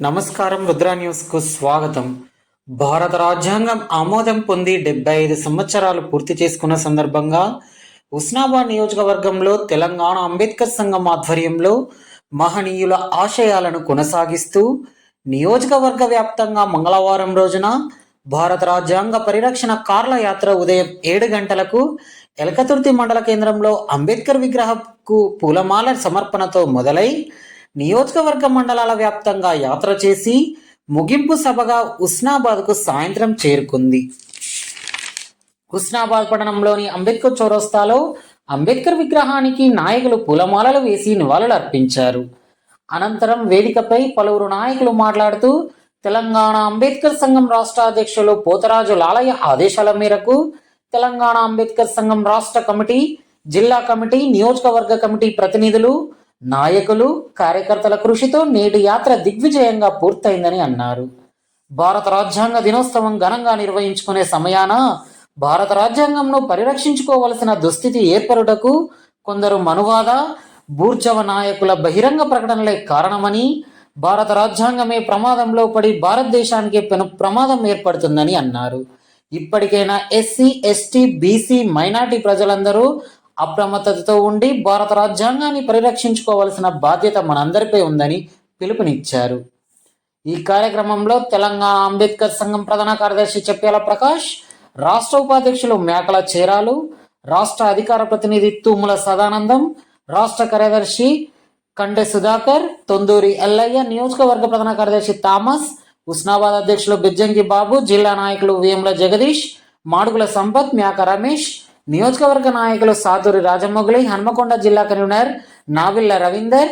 నమస్కారం రుద్రా న్యూస్కు స్వాగతం. భారత రాజ్యాంగం ఆమోదం పొంది డెబ్బై ఐదు సంవత్సరాలు పూర్తి చేసుకున్న సందర్భంగా ఉస్నాబాద్ నియోజకవర్గంలో తెలంగాణ అంబేద్కర్ సంఘం ఆధ్వర్యంలో మహనీయుల ఆశయాలను కొనసాగిస్తూ నియోజకవర్గ వ్యాప్తంగా మంగళవారం రోజున భారత రాజ్యాంగ పరిరక్షణ కార్ల యాత్ర ఉదయం ఏడు గంటలకు ఎలకతుర్తి మండల కేంద్రంలో అంబేద్కర్ విగ్రహకు పూలమాల సమర్పణతో మొదలై నియోజకవర్గ మండలాల వ్యాప్తంగా యాత్ర చేసి ముగింపు సభగా ఉస్నాబాద్కు సాయంత్రం చేరుకుంది. హుస్నాబాద్ పట్టణంలోని అంబేద్కర్ చౌరస్తాలో అంబేద్కర్ విగ్రహానికి నాయకులు పూలమాలలు వేసి నివాళులు అర్పించారు అనంతరం వేదికపై పలువురు నాయకులు మాట్లాడుతూ తెలంగాణ అంబేద్కర్ సంఘం రాష్ట్ర అధ్యక్షులు పోతరాజు లాలయ్య ఆదేశాల మేరకు తెలంగాణ అంబేద్కర్ సంఘం రాష్ట్ర కమిటీ జిల్లా కమిటీ నియోజకవర్గ కమిటీ ప్రతినిధులు నాయకులు కార్యకర్తల కృషితో నేటి యాత్ర దిగ్విజయంగా పూర్తయిందని అన్నారు. భారత రాజ్యాంగ దినోత్సవం ఘనంగా నిర్వహించుకునే సమయాన భారత రాజ్యాంగంను పరిరక్షించుకోవలసిన దుస్థితి ఏర్పడుటకు కొందరు మనువాద బూర్జవ నాయకుల బహిరంగ ప్రకటనలే కారణమని భారత రాజ్యాంగమే ప్రమాదంలో పడి భారతదేశానికి పెను ప్రమాదం ఏర్పడుతుందని అన్నారు. ఇప్పటికైనా ఎస్సీ ఎస్టీ బీసీ మైనార్టీ ప్రజలందరూ అప్రమత్తతతో ఉండి భారత రాజ్యాంగాన్ని పరిరక్షించుకోవాల్సిన బాధ్యత మనందరిపై ఉందని పిలుపునిచ్చారు. ఈ కార్యక్రమంలో తెలంగాణ అంబేద్కర్ సంఘం ప్రధాన కార్యదర్శి చెప్పేల ప్రకాష్ రాష్ట్ర ఉపాధ్యక్షులు మేకల చేరాలు రాష్ట్ర అధికార ప్రతినిధి తుమ్ముల సదానందం రాష్ట్ర కార్యదర్శి కండె సుధాకర్ తొందూరి ఎల్లయ్య నియోజకవర్గ ప్రధాన కార్యదర్శి థామస్ ఉస్నాబాద్ అధ్యక్షులు బిజ్జంకి బాబు జిల్లా నాయకులు వేముల జగదీష్ మాడుగుల సంపత్ మేక రమేష్ నియోజకవర్గ నాయకులు సాతూరి రాజమొగలి హన్మకొండ జిల్లా కన్వీనర్ నావిల్ల రవీందర్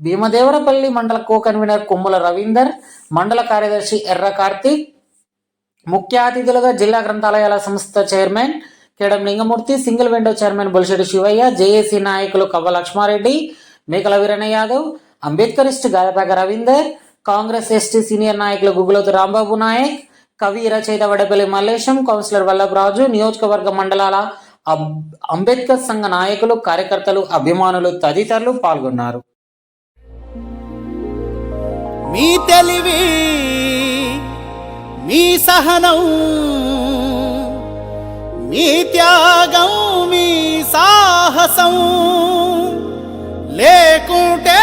భీమదేవరపల్లి మండల కో కన్వీనర్ కొమ్ముల రవీందర్ మండల కార్యదర్శి ఎర్ర కార్తీక్ ముఖ్య అతిథులుగా జిల్లా గ్రంథాలయాల సంస్థ chairman Kedam Lingamurthy single window chairman Bolisetti Shivaiah JAC నాయకులు కవ్వ లక్ష్మారెడ్డి మేకల వీరణ్య యాదవ్ అంబేద్కరిస్ట్ గాయపాక రవీందర్ కాంగ్రెస్ ఎస్టీ సీనియర్ నాయకులు గుగులోతు రాంబాబు నాయక్ కవి రచయిత వడపల్లి మల్లేశం కౌన్సిలర్ వల్లభరాజు నియోజకవర్గ మండలాల అంబేద్కర్ సంఘ నాయకులు కార్యకర్తలు అభిమానులు తదితరులు పాల్గొన్నారు. మీ తెలివి మీ సహనం మీ త్యాగం మీ సాహసం లేకుంటే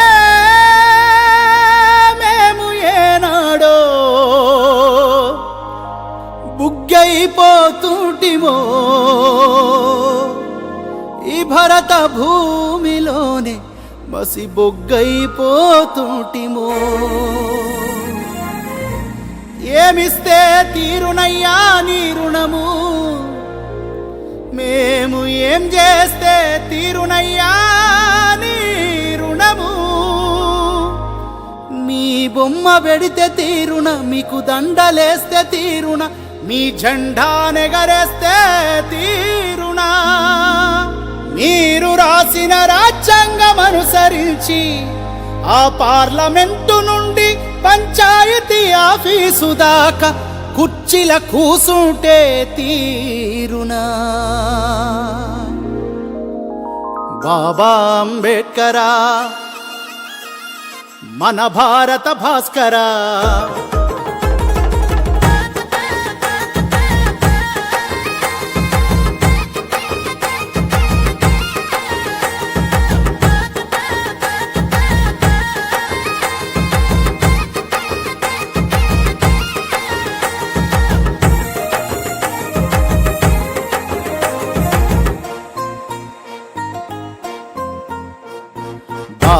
బుగ్గైపోతుంటిమో. ఈ భరత భూమిలోనే మసి బొగ్గైపోతుంటిమో. ఏమిస్తే తీరునయ్యా నీ రుణము? మేము ఏం చేస్తే తీరునయ్యా నీ రుణము? మీ బొమ్మ పెడితే తీరున మీకు దండలేస్తే తీరున మీ జెండా నెగరేస్తే తీరునా? మీరు రాసిన రాజ్యాంగం అనుసరించి ఆ పార్లమెంటు నుండి పంచాయతీ ఆఫీసు దాకా కుర్చీల కూసుంటే తీరునా? బాబా అంబేడ్కరా మన భారత భాస్కరా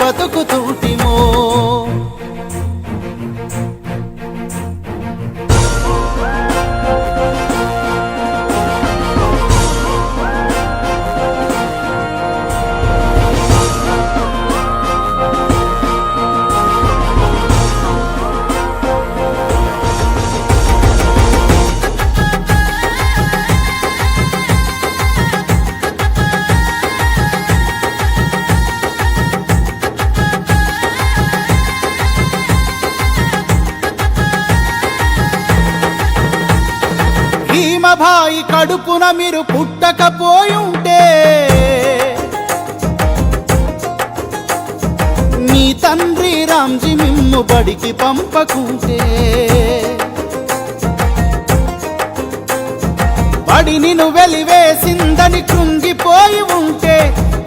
బతుకు మీరాబాయి కడుపున మీరు పుట్టకపోయుంటే మీ తండ్రి రామ్జీ మిమ్ము బడికి పంపకుంటే బడి నిన్ను వెలివేసిందని కృంగిపోయి ఉంటే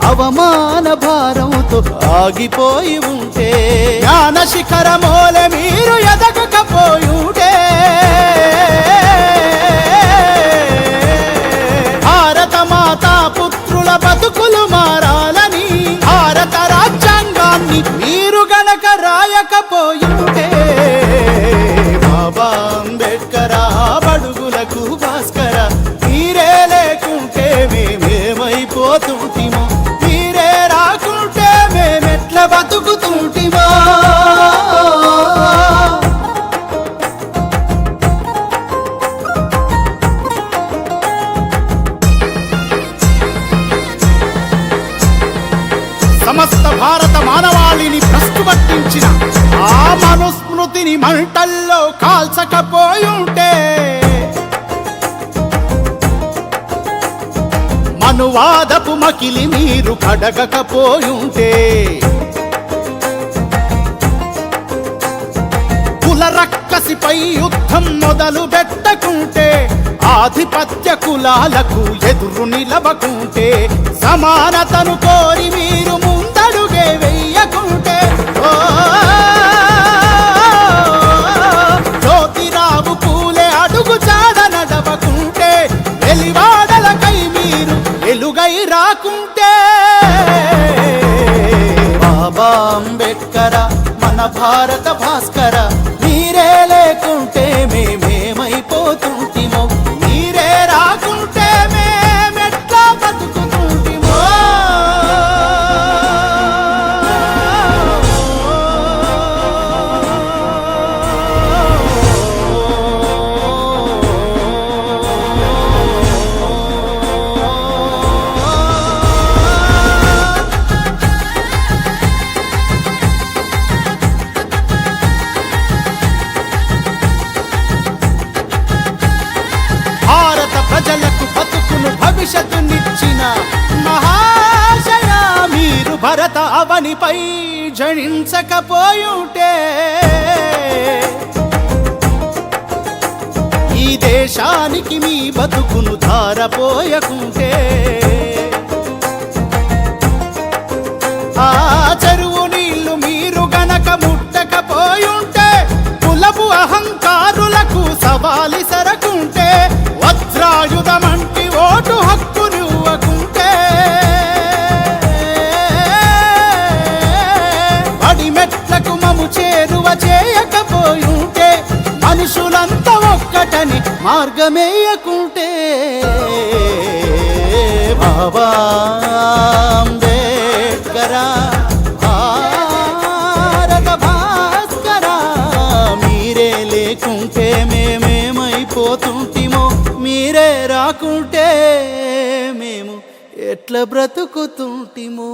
అవమాన భారంతో ఆగిపోయి ఉంటే జ్ఞాన శిఖరమోల మీరు బతుకుతుంటివా సమస్త భారత మానవాళిని ప్రస్తుపట్టించిన ఆ మనుస్మృతిని మంటల్లో కాల్చకపోయుంటే మనువాదపు మకిలి మీరు కడగకపోయుంటే కుల రక్కసిపై యుద్ధం మొదలు పెట్టకుంటే ఆధిపత్య కులాలకు ఎదురు నిలవకుంటే సమానతను కోరి మీరు ముందడుగే వెయ్యకుంటే ఓ, జ్యోతిరావు పూలే అడుగు చాడ నడవకుంటే వెలివాడలకై మీరు ఎలుగై రాకుంటే. బాబా అంబేద్కర మన భారత భాస్కర నిచ్చిన మహాశయ మీరు భరత అవనిపై జనించకపోయుంటే. ఈ దేశానికి మీ బతుకును ధారపోయకుంటే. ఆ చెరువు నీళ్ళు మీరు గనక ముట్టకపోయుంటే కులపు అహంకారులకు సవాలి సరకుంటే వజ్రాయుధమంటి మార్గమేయకుంటే బాబా అంబేద్కర భారత భాస్కరా మీరే లేకుంటే మేమేమైపోతుంటిమో మీరే రాకుంటే మేము ఎట్లా బ్రతుకుతుంటిమో.